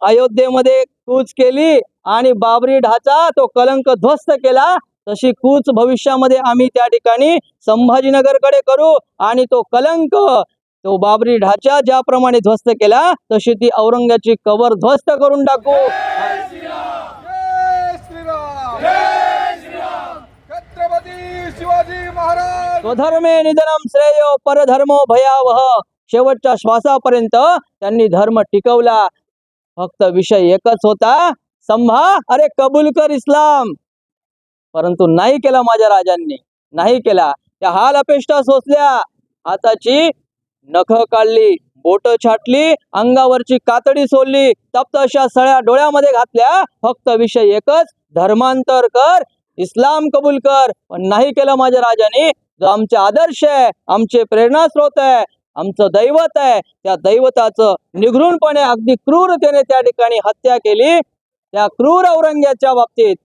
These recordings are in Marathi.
अयोध्येमध्ये कूच केली आणि बाबरी ढाचा तो कलंक ध्वस्त केला. तशी कूच भविष्यामध्ये आम्ही त्या ठिकाणी संभाजीनगरकडे करू आणि तो कलंक तो बाबरी ढाचा ज्याप्रमाणे ध्वस्त केला तशी ती औरंगाची कवर ध्वस्त करून टाकू. स्वधर्मे निधनम श्रेय परधर्मो भयावह. शेवटच्या श्वासापर्यंत त्यांनी धर्म टिकवला. फक्त विषय एकच होता संभा अरे कबूल कर इस्लाम. परंतु नाही केला माझ्या राजांनी नाही केला. त्या हाल अपेष्टा सोसल्या. हाताची नख काढली बोट छाटली अंगावरची कातडी सोडली तप्त अशा सळ्या डोळ्यामध्ये घातल्या. फक्त विषय एकच धर्मांतर कर इस्लाम कबूल कर. पण नाही केलं माझ्या राजाने. जो आमचे आदर्श आहे आमचे प्रेरणास्रोत आहे आमचं दैवत आहे. त्या दैवताचं निघृणपणे अगदी क्रूरतेने त्या ठिकाणी हत्या केली. त्या क्रूर औरंग्याच्या बाबतीत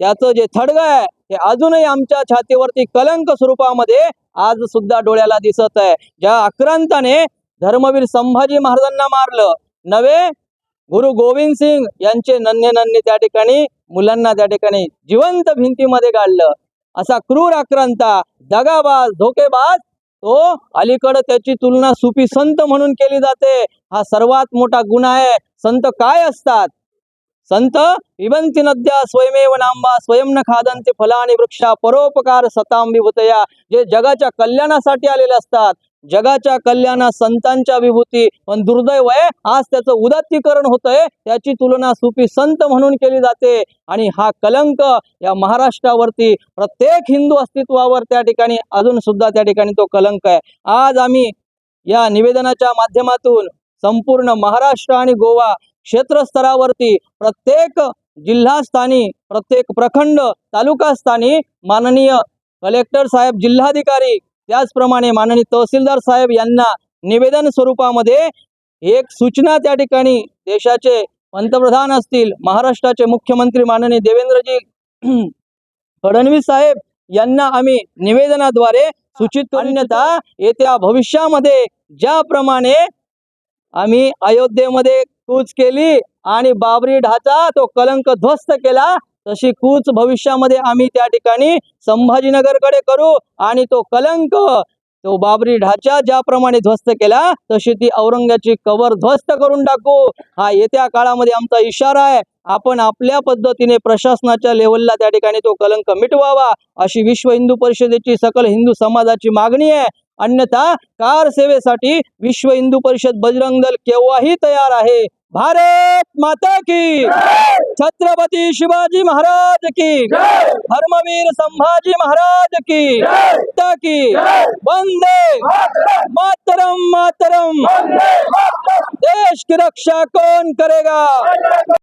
त्याचं जे थडग आहे ते अजूनही आमच्या छातीवरती कलंक स्वरूपामध्ये आज सुद्धा डोळ्याला दिसत आहे. ज्या आक्रांताने धर्मवीर संभाजी महाराजांना मारलं नवे गुरु गोविंद सिंग यांचे नन्हे नन्हे त्या ठिकाणी मुलांना त्या ठिकाणी जिवंत भिंतीमध्ये गाडलं. असा क्रूर आक्रांता दगाबाज धोकेबाज हो, तो अलीकडं त्याची तुलना सुफी संत म्हणून केली जाते. हा सर्वात मोठा गुन्हा आहे. संत काय असतात? संत विभंती नद्या स्वयमेव नांबा स्वयं न खादंती फलानी वृक्षा परोपकार सताम विभूतया जे जगाच्या कल्याणासाठी आलेले असतात. जगाच्या कल्याणा संतांच्या विभूती पण दुर्दैव आहे आज त्याचं उदात्तीकरण होतंय त्याची तुलना सुफी संत म्हणून केली जाते. आणि हा कलंक या महाराष्ट्रावरती प्रत्येक हिंदू अस्तित्वावर त्या ठिकाणी अजून सुद्धा त्या ठिकाणी तो कलंक आहे. आज आम्ही या निवेदनाच्या माध्यमातून संपूर्ण महाराष्ट्र आणि गोवा क्षेत्रस्तरावरती प्रत्येक जिल्हास्थानी प्रत्येक प्रखंड तालुकास्थानी माननीय कलेक्टर साहेब जिल्हाधिकारी त्याचप्रमाणे माननीय तहसीलदार साहेब यांना निवेदन स्वरूपामध्ये एक सूचना त्या ठिकाणी देशाचे पंतप्रधान असतील महाराष्ट्राचे मुख्यमंत्री माननीय देवेंद्रजी फडणवीस साहेब यांना आम्ही निवेदनाद्वारे सूचित करण्यात येत्या भविष्यामध्ये ज्याप्रमाणे आम्ही अयोध्येमध्ये कूच केली आणि बाबरी ढाचा तो कलंक ध्वस्त केला तशी कूच भविष्यामध्ये आम्ही त्या ठिकाणी संभाजीनगरकडे करू आणि तो कलंक तो बाबरी ढाचा ज्याप्रमाणे ध्वस्त केला तशी ती औरंगाची कवर ध्वस्त करून टाकू. हा येत्या काळामध्ये आमचा इशारा आहे. आपण आपल्या पद्धतीने प्रशासनाच्या लेवलला त्या ठिकाणी तो कलंक मिटवावा अशी विश्व हिंदू परिषदेची सकल हिंदू समाजाची मागणी आहे. अन्यथा कार सेवेसाठी विश्व हिंदू परिषद बजरंग दल केव्हाही तयार आहे. भारत माता की छत्रपती शिवाजी महाराज की धर्मवीर संभाजी महाराज की माता की वंदे मातरम मातरम. देश की रक्षा कौन करेगा?